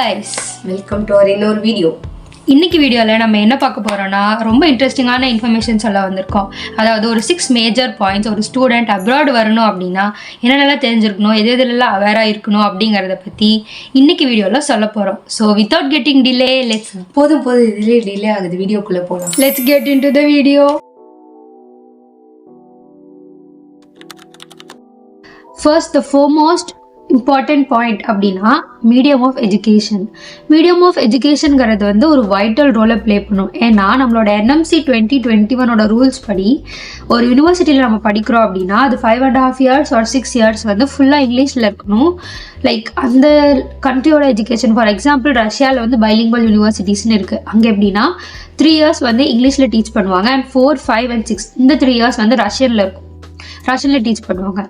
Guys welcome to our இன்னொரு video இன்னைக்கு வீடியோவில் நம்ம என்ன பார்க்க போகிறோம்னா ரொம்ப இன்ட்ரெஸ்டிங்கான இன்ஃபர்மேஷன் சொல்ல வந்திருக்கோம். அதாவது ஒரு சிக்ஸ் மேஜர் பாயிண்ட்ஸ் ஒரு ஸ்டூடெண்ட் அப்ராட் வரணும் அப்படின்னா என்னென்னலாம் தெரிஞ்சிருக்கணும் எது எதுலலாம் அவேராக இருக்கணும் அப்படிங்கிறத பற்றி இன்னைக்கு வீடியோவில் சொல்ல போகிறோம் so without getting delay let's போதும் போதும். இதுலயே டிலே ஆகுது. வீடியோக்குள்ள போலாம். Let's get into the video first the foremost important point அப்படின்னா medium of education medium of எஜுகேஷனுங்கிறது வந்து ஒரு வைட்டல் ரோலை ப்ளே பண்ணும். ஏன்னா நம்மளோட என்எம்சி டுவெண்ட்டி டுவெண்ட்டி ஒனோட ரூல்ஸ் படி ஒரு யூனிவர்சிட்டியில் நம்ம படிக்கிறோம் அப்படின்னா அது five and half years or six years வந்து ஃபுல்லாக இங்கிலீஷில் இருக்கணும். லைக் அந்த கண்ட்ரியோட எஜுகேஷன் ஃபார் எக்ஸாம்பிள் ரஷ்யாவில் வந்து பைலிங்குவல் யூனிவர்சிட்டிஸ்னு இருக்குது அங்கே எப்படின்னா த்ரீ இயர்ஸ் வந்து இங்கிலீஷில் டீச் பண்ணுவாங்க and four five and six இந்த த்ரீ இயர்ஸ் வந்து ரஷ்யனில் இருக்கும். ரஷ்யனில் டீச் பண்ணுவாங்க.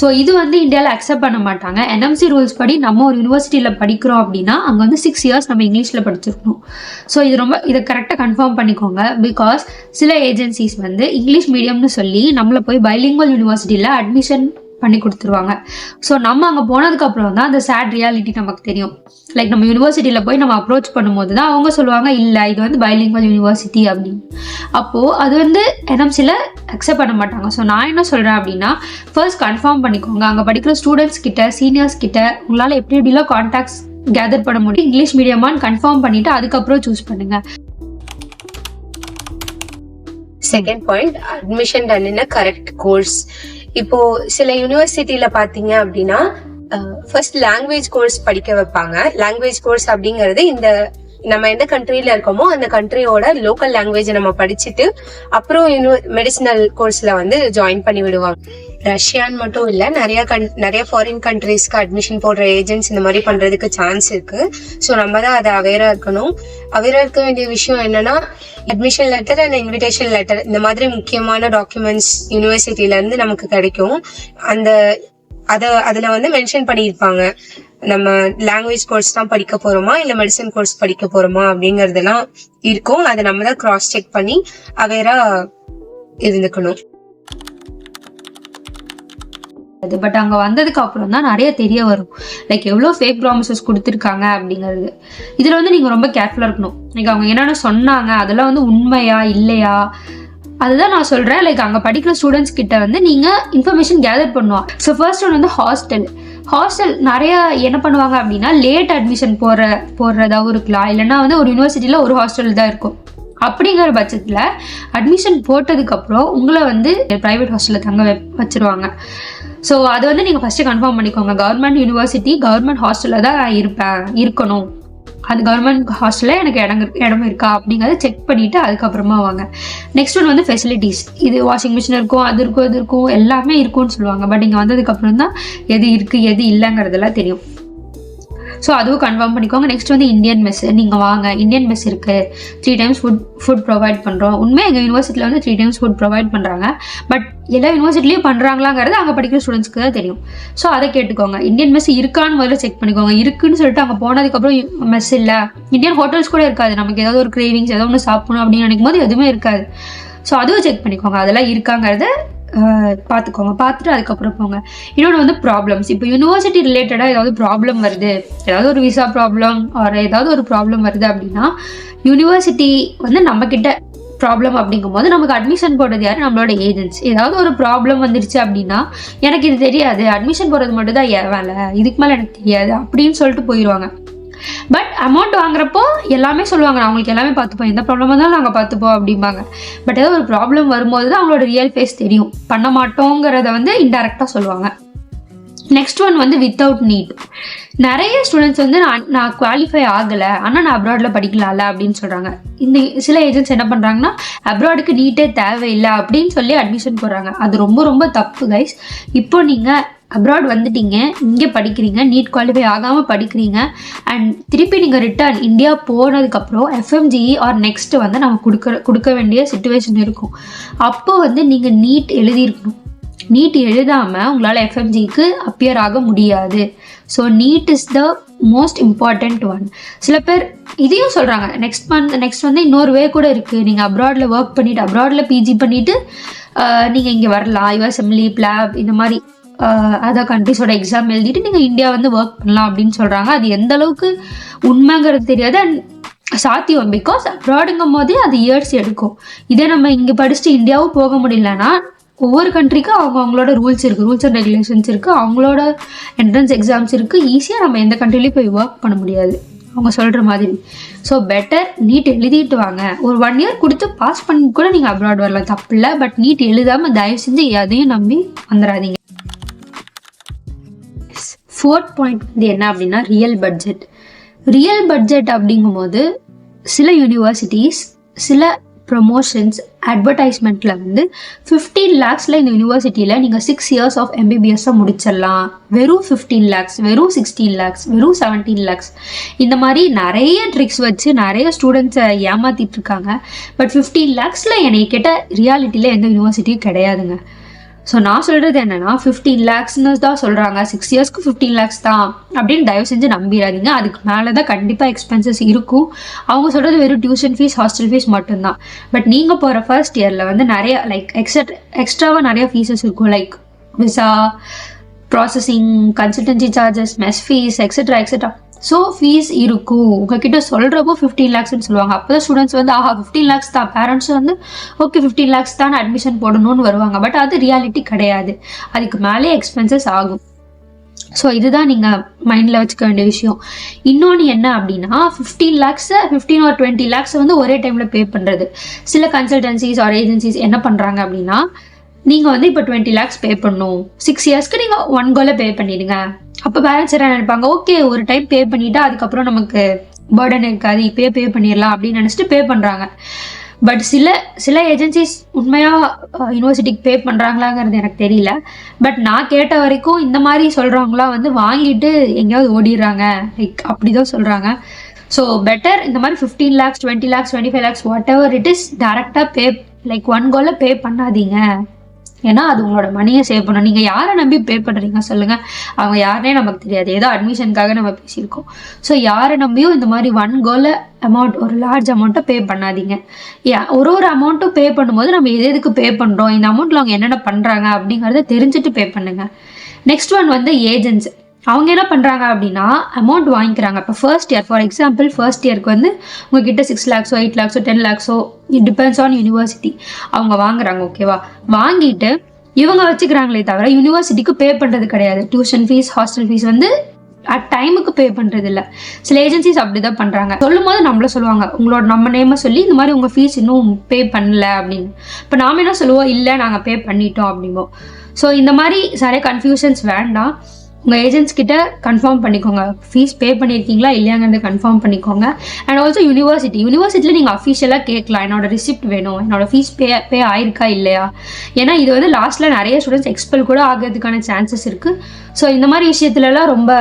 ஸோ இது வந்து இந்தியாவில் அக்செப்ட் பண்ண மாட்டாங்க. என்எம்சி ரூல்ஸ் படி நம்ம ஒரு யூனிவர்சிட்டியில் படிக்கிறோம் அப்படின்னா அங்கே வந்து சிக்ஸ் இயர்ஸ் நம்ம இங்கிலீஷில் படிச்சிருக்கணும். ஸோ இது ரொம்ப இதை கரெக்டாக கன்ஃபார்ம் பண்ணிக்கோங்க. பிகாஸ் சில ஏஜென்சிஸ் வந்து இங்கிலீஷ் மீடியம்னு சொல்லி நம்மளை போய் பைலிங்குவல் யூனிவர்சிட்டியில் அட்மிஷன் பண்ணி கொடுத்துருவாங்க. ஸோ நம்ம அங்கே போனதுக்கப்புறம் தான் அந்த சேட் ரியாலிட்டி நமக்கு தெரியும். லைக் நம்ம யூனிவர்சிட்டியில் போய் நம்ம அப்ரோச் பண்ணும்போது தான் அவங்க சொல்லுவாங்க இல்லை இது வந்து பைலிங்குவல் யூனிவர்சிட்டி அப்படின்னு. அப்போது அது வந்து என்எம்சியில் அக்செப்ட் பண்ண மாட்டாங்க. ஸோ நான் என்ன சொல்கிறேன் அப்படின்னா ஃபர்ஸ்ட் கன்ஃபார்ம் பண்ணிக்கோங்க. அங்கே படிக்கிற ஸ்டூடெண்ட்ஸ் கிட்ட சீனியர்ஸ் கிட்ட உங்களால் எப்படி எப்படிலாம் கான்டாக்ட்ஸ் கேதர் பண்ண முடியும் இங்கிலீஷ் மீடியமான்னு கன்ஃபார்ம் பண்ணிவிட்டு அதுக்கப்புறம் சூஸ் பண்ணுங்கள் second point admission done in correct course இப்போ சில யூனிவர்சிட்டியில பாத்தீங்க அப்படின்னா ஃபர்ஸ்ட் லாங்குவேஜ் கோர்ஸ் படிக்க வைப்பாங்க. லாங்குவேஜ் கோர்ஸ் அப்படிங்கிறது இந்த நம்ம எந்த கண்ட்ரில இருக்கோமோ அந்த கண்ட்ரியோட லோக்கல் லாங்குவேஜ் நம்ம படிச்சுட்டு அப்புறம் மெடிசினல் கோர்ஸ்ல வந்து ஜாயின் பண்ணி விடுவாங்க. ரஷ்யான்னு மட்டும் இல்ல நிறைய கன் நிறைய ஃபாரின் கண்ட்ரீஸ்க்கு அட்மிஷன் போடுற ஏஜென்ட்ஸ் இந்த மாதிரி பண்றதுக்கு சான்ஸ் இருக்கு. ஸோ நம்ம தான் அதை அவேரா இருக்கணும். அவேரா இருக்க வேண்டிய விஷயம் என்னன்னா admission letter and invitation letter இந்த மாதிரி முக்கியமான டாக்குமெண்ட்ஸ் யூனிவர்சிட்டில இருந்து நமக்கு கிடைக்கும். அந்த அதை அதுல வந்து மென்ஷன் பண்ணியிருப்பாங்க. நம்ம லாங்குவேஜ் கோர்ஸ் தான் படிக்க போறோமா? இல்ல மெடிசன் கோர்ஸ் படிக்க போறோமா? அப்படிங்கறதெல்லாம் இருக்கும். அதை நம்ம தான் கிராஸ் செக் பண்ணி அவேரா இருந்துக்கணும். அது பட் அங்கே வந்ததுக்கு அப்புறம் தான் நிறைய தெரிய வரும். லைக் எவ்வளோ ஃபேக் ப்ராமிசஸ் கொடுத்துருக்காங்க அப்படிங்கிறது. இதில் வந்து நீங்கள் ரொம்ப கேர்ஃபுல்லாக இருக்கணும். லைக் அவங்க என்னென்ன சொன்னாங்க அதெல்லாம் வந்து உண்மையா இல்லையா? அதுதான் நான் சொல்கிறேன் லைக் அங்கே படிக்கிற ஸ்டூடெண்ட்ஸ் கிட்ட வந்து நீங்கள் இன்ஃபர்மேஷன் கேதர் பண்ணுவாங்க ஸோ ஃபர்ஸ்ட் ஒன் வந்து ஹாஸ்டல் ஹாஸ்டல் நிறைய என்ன பண்ணுவாங்க அப்படின்னா லேட் அட்மிஷன் போடுற போடுறதாவும் இருக்கலாம். இல்லைன்னா வந்து ஒரு யூனிவர்சிட்டியில் ஒரு ஹாஸ்டல் தான் இருக்கும். அப்படிங்கிற பட்சத்தில் அட்மிஷன் போட்டதுக்கப்புறம் உங்களை வந்து ப்ரைவேட் ஹாஸ்டலில் தங்க வச்சுருவாங்க. ஸோ அது வந்து நீங்கள் ஃபஸ்ட்டு கன்ஃபார்ம் பண்ணிக்கோங்க. கவர்மெண்ட் யூனிவர்சிட்டி கவர்மெண்ட் ஹாஸ்டலில் தான் இருப்பேன் இருக்கணும். அது கவர்மெண்ட் ஹாஸ்டலில் எனக்கு இடம் இருக்கு- இடம் இருக்கா அப்படிங்கிறத செக் பண்ணிவிட்டு அதுக்கப்புறமா வாங்க. நெக்ஸ்ட் ஒன் வந்து ஃபெசிலிட்டிஸ் இது வாஷிங் மிஷின் இருக்கும் அது இருக்கும் இது இருக்கும் எல்லாமே இருக்கும்னு சொல்லுவாங்க. பட் இங்கே வந்ததுக்கப்புறம் தான் எது இருக்குது எது இல்லைங்கிறதெல்லாம் தெரியும். ஸோ அதுவும் கன்ஃபார்ம் பண்ணிக்கோங்க. நெக்ஸ்ட் வந்து இந்தியன் மெஸ் நீங்கள் வாங்க. இந்தியன் மெஸ் இருக்குது three times food food provide பண்ணுறோம் உண்மையாக எங்கள் யூனிவர்சிட்டியில் வந்து த்ரீ டைம்ஸ் ஃபுட் ப்ரொவைட் பண்ணுறாங்க பட் எல்லா யூனிவர்சிட்டிலையும் பண்ணுறாங்களாங்கிறது அங்கே படிக்கிற ஸ்டூடெண்ட்ஸ்க்கு தான் தெரியும். ஸோ அதை கேட்டுக்கோங்க. இந்தியன் மெஸ் இருக்கான்னு முதல்ல செக் பண்ணிக்கோங்க. இருக்குன்னு சொல்லிட்டு அங்கே போனதுக்கப்புறம் மெஸ் இல்லை. இந்தியன் ஹோட்டல்ஸ் கூட இருக்காது. நமக்கு ஏதாவது ஒரு கிரேவிங்ஸ் ஏதோ ஒன்று சாப்பிடணும் அப்படின்னு நினைக்கும் போது எதுவுமே இருக்காது. ஸோ அதுவும் செக் பண்ணிக்கோங்க. அதெல்லாம் இருக்காங்கிறத பார்த்துக்கோங்க பார்த்துட்டு அதுக்கப்புறம் போங்க. இன்னொன்று வந்து ப்ராப்ளம்ஸ் இப்போ யூனிவர்சிட்டி ரிலேட்டடாக ஏதாவது ப்ராப்ளம் வருது. ஏதாவது ஒரு விசா ப்ராப்ளம் ஒரு ஏதாவது ஒரு ப்ராப்ளம் வருது அப்படின்னா யூனிவர்சிட்டி வந்து நம்மக்கிட்ட ப்ராப்ளம் அப்படிங்கும்போது நமக்கு அட்மிஷன் போடுறது யார்? நம்மளோட ஏஜென்ட்ஸ் ஏதாவது ஒரு ப்ராப்ளம் வந்துருச்சு அப்படின்னா எனக்கு இது தெரியாது. அட்மிஷன் போடுறது மட்டும் தான் வேலை. இதுக்கு மேலே எனக்கு தெரியாது. அப்படின்னு சொல்லிட்டு போயிடுவாங்க பட் அமௌண்ட் வாங்குறப்போ எல்லாமே சொல்லுவாங்க நான் எல்லாமே பார்த்துப்போம். எந்த ப்ராப்ளம் இருந்தாலும் நாங்கள் பார்த்துப்போம் அப்படிம்பாங்க. பட் ஏதோ ஒரு ப்ராப்ளம் வரும்போது தான் அவங்களோட ரியல் ஃபேஸ் தெரியும். பண்ண மாட்டோங்கிறத வந்து இன்டெரக்டாக சொல்லுவாங்க. நெக்ஸ்ட் ஒன் வந்து வித்தவுட் நீட் நிறைய ஸ்டூடெண்ட்ஸ் வந்து நான் நான் குவாலிஃபை ஆகலை. ஆனால் நான் அப்ராடில் படிக்கலாம்ல அப்படின்னு சொல்கிறாங்க இந்த சில ஏஜென்ட்ஸ் என்ன பண்ணுறாங்கன்னா அப்ராடுக்கு நீட்டே தேவையில்லை அப்படின்னு சொல்லி அட்மிஷன் போடுறாங்க. அது ரொம்ப ரொம்ப தப்பு கைஸ் இப்போ நீங்கள் அப்ராட் வந்துட்டீங்க இங்கே படிக்கிறீங்க நீட் குவாலிஃபை ஆகாமல் படிக்கிறீங்க அண்ட் திருப்பி நீங்கள் ரிட்டர்ன் இந்தியா போனதுக்கப்புறம் எஃப்எம்ஜிஇ ஆர் நெக்ஸ்ட்டு வந்து நம்ம கொடுக்குற கொடுக்க வேண்டிய சுச்சுவேஷன் இருக்கும். அப்போ வந்து நீங்கள் நீட் எழுதியிருக்கணும். நீட் எழுதாமல் உங்களால் எஃப்எம்ஜிக்கு அப்பியர் ஆக முடியாது. So NEET is the most important one சில பேர் இதையும் சொல்கிறாங்க நெக்ஸ்ட் மந்த் நெக்ஸ்ட் வந்து இன்னொரு வே கூட இருக்குது நீங்கள் அப்ராடில் ஒர்க் பண்ணிவிட்டு அப்ராடில் பிஜி பண்ணிவிட்டு நீங்கள் இங்கே வரலாம். யுஎஸ்எம்லி பிளாப் இந்த மாதிரி அதர் கண்ட்ரிஸோட எக்ஸாம் எழுதிட்டு நீங்கள் இந்தியா வந்து ஒர்க் பண்ணலாம் அப்படின்னு சொல்கிறாங்க அது எந்த அளவுக்கு உண்மைங்கிறது தெரியாது. அண்ட் சாத்தியம் பிகாஸ் அப்ராடுங்கும் போதே அது இயர்ஸ் எடுக்கும். இதே நம்ம இங்கே படிச்சுட்டு இந்தியாவும் போக முடியலன்னா ஒவ்வொரு கண்ட்ரிக்கும் அவங்க அவங்களோட ரூல்ஸ் இருக்குது ரூல்ஸ் அண்ட் ரெகுலேஷன்ஸ் இருக்குது அவங்களோட என்ட்ரன்ஸ் எக்ஸாம்ஸ் இருக்குது ஈஸியாக நம்ம எந்த கண்ட்ரிலையும் போய் ஒர்க் பண்ண முடியாது. அவங்க சொல்கிற மாதிரி. ஸோ பெட்டர் நீட் எழுதிட்டு வாங்க. ஒரு ஒன் இயர் கொடுத்து பாஸ் பண்ணி கூட நீங்கள் அப்ராட் வரலாம். தப்பு இல்லை. பட் நீட் எழுதாமல் தயவு செஞ்சு எதையும் நம்பி வந்துடாதீங்க ஃபோர்த் பாயிண்ட் வந்து என்ன அப்படின்னா ரியல் பட்ஜெட் ரியல் பட்ஜெட் அப்படிங்கும்போது சில யூனிவர்சிட்டிஸ் சில ப்ரொமோஷன்ஸ் அட்வர்டைஸ்மெண்ட்டில் வந்து ஃபிஃப்டீன் லேக்ஸில் இந்த யூனிவர்சிட்டியில் நீங்கள் சிக்ஸ் இயர்ஸ் ஆஃப் எம்பிபிஎஸ்ஸை முடிச்சிடலாம். வெறும் ஃபிஃப்டீன் லேக்ஸ் வெறும் சிக்ஸ்டீன் லேக்ஸ் வெறும் செவன்டீன் லேக்ஸ் இந்த மாதிரி நிறைய ட்ரிக்ஸ் வச்சு நிறைய ஸ்டூடெண்ட்ஸை ஏமாத்திட்டு இருக்காங்க. பட் ஃபிஃப்டீன் லேக்ஸில் என்னை கேட்ட ரியாலிட்டியில் எந்த யூனிவர்சிட்டியும் கிடையாதுங்க. ஸோ நான் சொல்கிறது என்னன்னா ஃபிஃப்டீன் லேக்ஸ்னு தான் சொல்கிறாங்க சிக்ஸ் இயர்ஸ்க்கு ஃபிஃப்டீன் லேக்ஸ் தான் அப்படின்னு தயவு செஞ்சு நம்பிடாதீங்க. அதுக்கு மேலே தான் கண்டிப்பாக எக்ஸ்பென்சஸ் இருக்கும். அவங்க சொல்கிறது வெறும் டியூஷன் ஃபீஸ் ஹாஸ்டல் ஃபீஸ் மட்டும்தான். பட் நீங்கள் போகிற ஃபர்ஸ்ட் இயரில் வந்து நிறைய லைக் எக்ஸட் எக்ஸ்ட்ராவாக நிறைய ஃபீஸஸ் இருக்கும். Like visa processing consultancy charges mess fees extra etcetera so fees இருக்கும். உங்ககிட்ட சொல்கிறப்போ ஃபிஃப்டீன் லேக்ஸ்னு சொல்லுவாங்க. அப்போ தான் ஸ்டூடெண்ட்ஸ் வந்து ஆஹா ஃபிஃப்டீன் லேக்ஸ் தான். பேரண்ட்ஸ் வந்து ஓகே ஃபிஃப்டீன் லேக்ஸ் தான் அட்மிஷன் போடணும்னு வருவாங்க. பட் அது ரியாலிட்டி கிடையாது. அதுக்கு மேலே எக்ஸ்பென்சஸ் ஆகும். ஸோ இதுதான் நீங்கள் மைண்டில் வச்சுக்க வேண்டிய விஷயம். இன்னொன்று என்ன அப்படின்னா ஃபிஃப்டீன் லேக்ஸை ஃபிஃப்டீன் ஆர் டுவெண்ட்டி லேக்ஸை வந்து ஒரே டைமில் பே பண்ணுறது சில கன்சல்டன்சிஸ் ஆர் ஏஜென்சிஸ் என்ன பண்ணுறாங்க அப்படின்னா நீங்கள் வந்து இப்போ டுவெண்ட்டி லேக்ஸ் பே பண்ணணும். சிக்ஸ் இயர்ஸ்க்கு நீங்கள் ஒன் கோல பே பண்ணிடுங்க. அப்போ பேரண்ட்ஸ் என்ன நினைப்பாங்க? ஓகே ஒரு டைம் பே பண்ணிட்டா அதுக்கப்புறம் நமக்கு பேர்டன் இருக்காது. இப்பயே பே பண்ணிடலாம் அப்படின்னு நினச்சிட்டு பே பண்ணுறாங்க பட் சில சில ஏஜென்சிஸ் உண்மையாக யூனிவர்சிட்டிக்கு பே பண்ணுறாங்களாங்கிறது எனக்கு தெரியல. பட் நான் கேட்ட வரைக்கும் இந்த மாதிரி சொல்கிறவங்களாம் வந்து வாங்கிட்டு எங்கேயாவது ஓடிடுறாங்க. லைக் அப்படி தான் சொல்கிறாங்க ஸோ பெட்டர் இந்த மாதிரி fifteen lakhs twenty lakhs twenty five lakhs whatever it is டேரெக்டாக பே லைக் ஒன் கோல பே பண்ணாதீங்க. ஏன்னா அது உங்களோட மணியை சேவ் பண்ணணும். நீங்கள் யாரை நம்பி பே பண்ணுறீங்க சொல்லுங்கள் அவங்க யாருனே நமக்கு தெரியாது. ஏதோ அட்மிஷனுக்காக நம்ம பேசியிருக்கோம். ஸோ யாரை நம்பியும் இந்த மாதிரி ஒன் கோல அமௌண்ட் ஒரு லார்ஜ் அமௌண்ட்டை பே பண்ணாதீங்க. யா- ஒரு ஒரு அமௌண்ட்டும் பே பண்ணும்போது நம்ம எது எதுக்கு பே பண்ணுறோம் இந்த அமௌண்ட்டில் அவங்க என்னென்ன பண்ணுறாங்க அப்படிங்கிறத தெரிஞ்சுட்டு பே பண்ணுங்கள் நெக்ஸ்ட் ஒன் வந்து ஏஜென்ட்ஸ் அவங்க என்ன பண்ணுறாங்க அப்படின்னா அமௌண்ட் வாங்கிக்கிறாங்க. இப்போ first year for example first இயருக்கு வந்து உங்ககிட்ட சிக்ஸ் லேக்ஸோ எயிட் லேக்ஸோ டென் லேக்ஸோ இட் டிபெண்ட்ஸ் ஆன் யூனிவர்சிட்டி அவங்க வாங்குறாங்க ஓகேவா வாங்கிட்டு இவங்க வச்சுக்கிறாங்களே தவிர யூனிவர்சிட்டிக்கு பே பண்ணுறது கிடையாது. டியூஷன் ஃபீஸ் ஹாஸ்டல் ஃபீஸ் வந்து அட் டைமுக்கு பே பண்ணுறது இல்லை. சில ஏஜென்சிஸ் அப்படி தான் பண்ணுறாங்க சொல்லும் போது நம்மள சொல்லுவாங்க. உங்களோட நம்ம நேமை சொல்லி இந்த மாதிரி உங்கள் ஃபீஸ் இன்னும் பே பண்ணல அப்படின்னு. இப்போ நாம என்ன சொல்லுவோம்? இல்லை நாங்கள் பே பண்ணிட்டோம் அப்படிம்போம். ஸோ இந்த மாதிரி நிறைய கன்ஃபியூஷன்ஸ் வேண்டாம். உங்கள் ஏஜென்ட்ஸ் கிட்ட கன்ஃபார்ம் பண்ணிக்கோங்க. ஃபீஸ் பே பண்ணியிருக்கீங்களா இல்லையாங்கிறத கன்ஃபார்ம் பண்ணிக்கோங்க. அண்ட் ஆல்சோ யூனிவர்சிட்டி யூனிவர்சிட்டியில் நீங்கள் அஃபிஷியலாக கேட்கலாம். என்னோட ரிசிப்ட் வேணும். என்னோட ஃபீஸ் பே பே ஆயிருக்கா இல்லையா? ஏன்னா இது வந்து லாஸ்ட்டில் நிறைய ஸ்டூடெண்ட்ஸ் எக்ஸ்பெல் கூட ஆகிறதுக்கான சான்சஸ் இருக்குது ஸோ இந்த மாதிரி விஷயத்துலலாம் ரொம்ப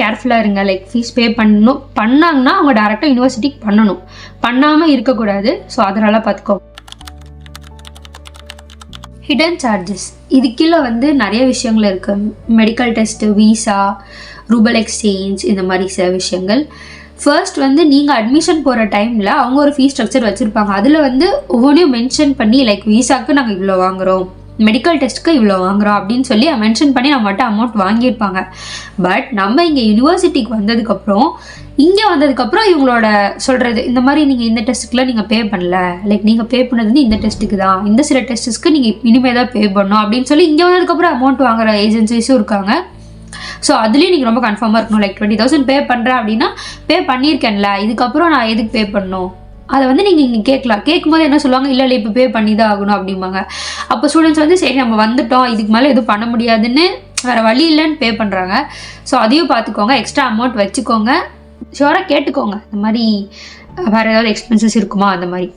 கேர்ஃபுல்லாக இருங்க. லைக் ஃபீஸ் பே பண்ணணும். பண்ணாங்கன்னா அவங்க டேரெக்டாக யூனிவர்சிட்டிக்கு பண்ணணும். பண்ணாமல் இருக்கக்கூடாது. ஸோ அதனால் பார்த்துக்கோங்க. ஹிடன் சார்ஜஸ் இது கீழே வந்து நிறைய விஷயங்கள் இருக்குது medical test visa rouble exchange இந்த மாதிரி சில விஷயங்கள். ஃபர்ஸ்ட் வந்து நீங்கள் அட்மிஷன் போகிற டைமில் அவங்க ஒரு ஃபீஸ் ஸ்ட்ரக்சர் வச்சுருப்பாங்க. அதில் வந்து ஒவ்வொன்றையும் மென்ஷன் பண்ணி லைக் விசாக்கு நாங்கள் இவ்வளோ வாங்குறோம். மெடிக்கல் டெஸ்ட்டுக்கு இவ்வளோ வாங்குறோம் அப்படின்னு சொல்லி மென்ஷன் பண்ணி நம்மகிட்ட அமௌண்ட் வாங்கியிருப்பாங்க. பட் நம்ம இங்கே யூனிவர்சிட்டிக்கு வந்ததுக்கப்புறம் இங்கே வந்ததுக்கப்புறம் இவங்களோட சொல்கிறது இந்த மாதிரி நீங்கள் இந்த டெஸ்ட்டுக்குலாம் நீங்கள் பே பண்ணல. லைக் நீங்கள் பே பண்ணது வந்து இந்த டெஸ்ட்டுக்கு தான். இந்த சில டெஸ்ட்டுக்கு நீங்கள் இனிமேல் தான் பே பண்ணணும் அப்படின்னு சொல்லி இங்கே வந்ததுக்கப்புறம் அமௌண்ட் வாங்குற ஏஜென்சிஸும் இருக்காங்க. ஸோ அதுலேயும் நீங்கள் ரொம்ப கன்ஃபார்மாக இருக்கணும். லைக் டுவெண்ட்டி தௌசண்ட் பே பண்ணுறேன் அப்படின்னா பே பண்ணியிருக்கேன்ல. இதுக்கப்புறம் நான் எதுக்கு பே பண்ணணும்? அதை வந்து நீங்கள் இங்கே கேட்கலாம். கேட்கும்போது என்ன சொல்லுவாங்க? இல்லை இல்லை இப்போ பே பண்ணி தான் ஆகணும் அப்படிம்பாங்க. அப்போ ஸ்டூடெண்ட்ஸ் வந்து சரி நம்ம வந்துட்டோம். இதுக்கு மேலே எதுவும் பண்ண முடியாதுன்னு வேறு வழி இல்லைன்னு பே பண்ணுறாங்க ஸோ அதையும் பார்த்துக்கோங்க. எக்ஸ்ட்ரா அமௌண்ட் வச்சுக்கோங்க. ஷோராக கேட்டுக்கோங்க. இந்த மாதிரி வேறு ஏதாவது எக்ஸ்பென்சஸ் இருக்குமா? அந்த மாதிரி.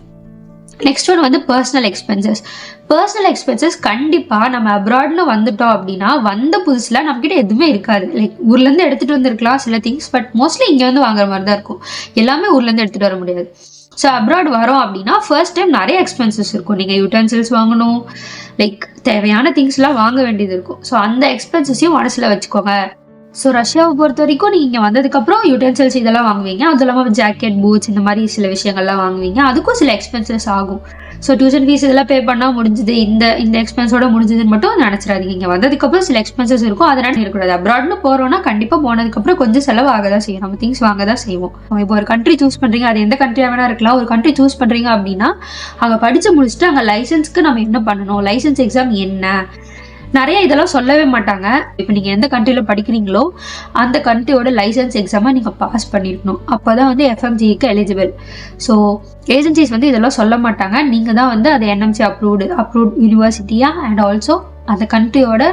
நெக்ஸ்ட் ஒன் வந்து பர்சனல் எக்ஸ்பென்சஸ் பர்சனல் எக்ஸ்பென்சஸ் கண்டிப்பாக நம்ம அப்ராட்னு வந்துட்டோம் அப்படின்னா வந்த புதுசில் நம்மக்கிட்ட எதுவுமே இருக்காது. லைக் ஊர்லேருந்து எடுத்துகிட்டு வந்திருக்கலாம் சில திங்ஸ் பட் மோஸ்ட்லி இங்கே வந்து வாங்குற மாதிரி தான் இருக்கும். எல்லாமே ஊர்லேருந்து எடுத்துகிட்டு வர முடியாது. ஸோ அப்ராட் வரோம் அப்படின்னா ஃபர்ஸ்ட் டைம் நிறைய எக்ஸ்பென்சஸ் இருக்கும். நீங்கள் யூட்டன்சில்ஸ் வாங்கணும் லைக் தேவையான திங்ஸ்லாம் வாங்க வேண்டியது இருக்கும். ஸோ அந்த எக்ஸ்பென்சஸையும் மனசில் வச்சுக்கோங்க. ஸோ ரஷ்யாவை பொறுத்த வரைக்கும் நீங்கள் இங்கே வந்ததுக்கப்புறம் யூட்டென்சில்ஸ் இதெல்லாம் வாங்குவீங்க. அதுவும் இல்லாமல் ஜாக்கெட் பூட்ஸ் இந்த மாதிரி சில விஷயங்கள்லாம் வாங்குவீங்க. அதுக்கும் சில எக்ஸ்பென்சஸ் ஆகும். ஸோ டியூஷன் ஃபீஸ் இதெல்லாம் பே பண்ணால் முடிஞ்சுது. இந்த இந்த எக்ஸ்பென்ஸோட முடிஞ்சதுன்னு மட்டும் நினச்சிடாதீங்க. இங்கே வந்ததுக்கப்புறம் சில எக்ஸ்பென்சஸ் இருக்கும். அதனால் இருக்கக்கூடாது. அப்ராட்னு போகிறோன்னா கண்டிப்பாக போனதுக்கப்புறம் கொஞ்சம் செலவு ஆக தான் செய்யும் நம்ம திங்ஸ் வாங்க தான் செய்வோம். இப்போ ஒரு கண்ட்ரி சூஸ் பண்ணுறீங்க அது எந்த கண்ட்ரியாக வேணா இருக்கலாம். ஒரு கண்ட்ரி சூஸ் பண்ணுறீங்க அப்படின்னா அங்கே படித்து முடிச்சுட்டு அங்கே லைசன்ஸ்க்கு நம்ம என்ன பண்ணணும்? லைசன்ஸ் எக்ஸாம் என்ன? நிறைய இதெல்லாம் சொல்லவே மாட்டாங்க. இப்போ நீங்கள் எந்த கண்ட்ரியில் படிக்கிறீங்களோ அந்த கண்ட்ரியோட லைசன்ஸ் எக்ஸாமை நீங்கள் பாஸ் பண்ணிருக்கணும். அப்போ தான் வந்து எஃப்எம்ஜிக்கு எலிஜிபிள் ஸோ ஏஜென்சிஸ் வந்து இதெல்லாம் சொல்ல மாட்டாங்க. நீங்கள் தான் வந்து அது என்எம்சி அப்ரூவ்டு அப்ரூவ்ட் யூனிவர்சிட்டியா அண்ட் ஆல்சோ அந்த கண்ட்ரியோட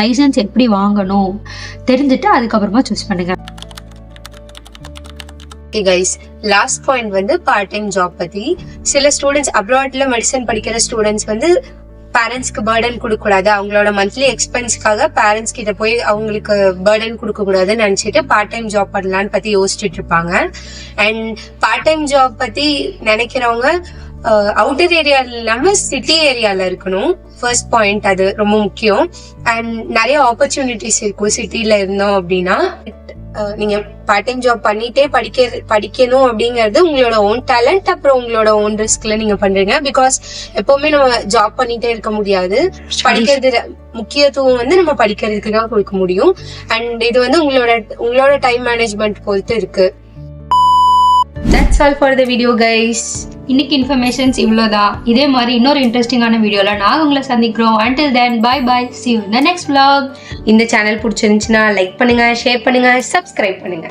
லைசன்ஸ் எப்படி வாங்கணும் தெரிஞ்சுட்டு அதுக்கப்புறமா சூஸ் பண்ணுங்க. கைஸ் லாஸ்ட் பாயிண்ட் வந்து பார்ட் டைம் ஜாப் பத்தி. சில ஸ்டூடெண்ட்ஸ் அப்ராட்ல மெடிசன் படிக்கிற ஸ்டூடெண்ட்ஸ் வந்து பேரண்ட்ஸ்க்கு பேர்டன் கொடுக்கக்கூடாது. அவங்களோட மந்த்லி எக்ஸ்பென்ஸ்க்காக பேரண்ட்ஸ் கிட்ட போய் அவங்களுக்கு பேர்டன் கொடுக்கக்கூடாதுன்னு நினச்சிட்டு நினைச்சிட்டு பார்ட் டைம் ஜாப் பண்ணலான்னு பற்றி யோசிச்சுட்டு இருப்பாங்க அண்ட் பார்ட் டைம் ஜாப் பற்றி நினைக்கிறவங்க அவுட்டர் ஏரியா இல்லாமல் சிட்டி ஏரியாவில் இருக்கணும். ஃபர்ஸ்ட் பாயிண்ட் அது ரொம்ப முக்கியம். அண்ட் நிறைய ஆப்பர்ச்சுனிட்டிஸ் இருக்கும் சிட்டியில் இருந்தோம் அப்படின்னா. நீங்க பார்ட் டைம் ஜாப் பண்ணிட்டே படிக்க படிக்கணும் அப்படிங்கறது உங்களோட ஓன் டேலண்ட் அப்புறம் உங்களோட ஓன் ரிஸ்க்ல நீங்க பண்றீங்க. பிகாஸ் எப்பவுமே நம்ம ஜாப் பண்ணிட்டே இருக்க முடியாது. படிக்கிறது முக்கியத்துவம் வந்து நம்ம படிக்கிறதுக்கு தான் கொடுக்க முடியும். அண்ட் இது வந்து உங்களோட உங்களோட டைம் மேனேஜ்மெண்ட் பொறுத்து இருக்கு. That's all for the video guys இன்னைக்கு இன்ஃபர்மேஷன்ஸ் இவ்வளோதான் இதே மாதிரி இன்னொரு இன்ட்ரெஸ்டிங்கான வீடியோவில் நாங்கள் உங்களை சந்திக்கிறோம். Until then bye bye see you இந்த நெக்ஸ்ட் next இந்த சேனல் பிடிச்சிருந்துச்சுன்னா லைக் பண்ணுங்க ஷேர் பண்ணுங்க சப்ஸ்கிரைப் பண்ணுங்க.